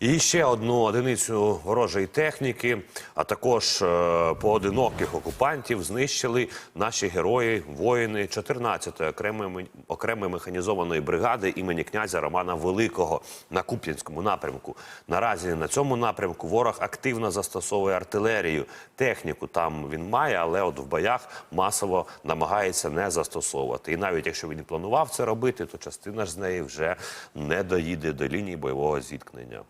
І ще одну одиницю ворожої техніки, а також е, поодиноких окупантів знищили наші герої, воїни 14-ї окремої, окремої механізованої бригади імені князя Романа Великого на Куп'янському напрямку. Наразі на цьому напрямку ворог активно застосовує артилерію. Техніку там він має, але от в боях масово намагається не застосовувати. І навіть якщо він і планував це робити, то частина ж з неї вже не доїде до лінії бойового зіткнення.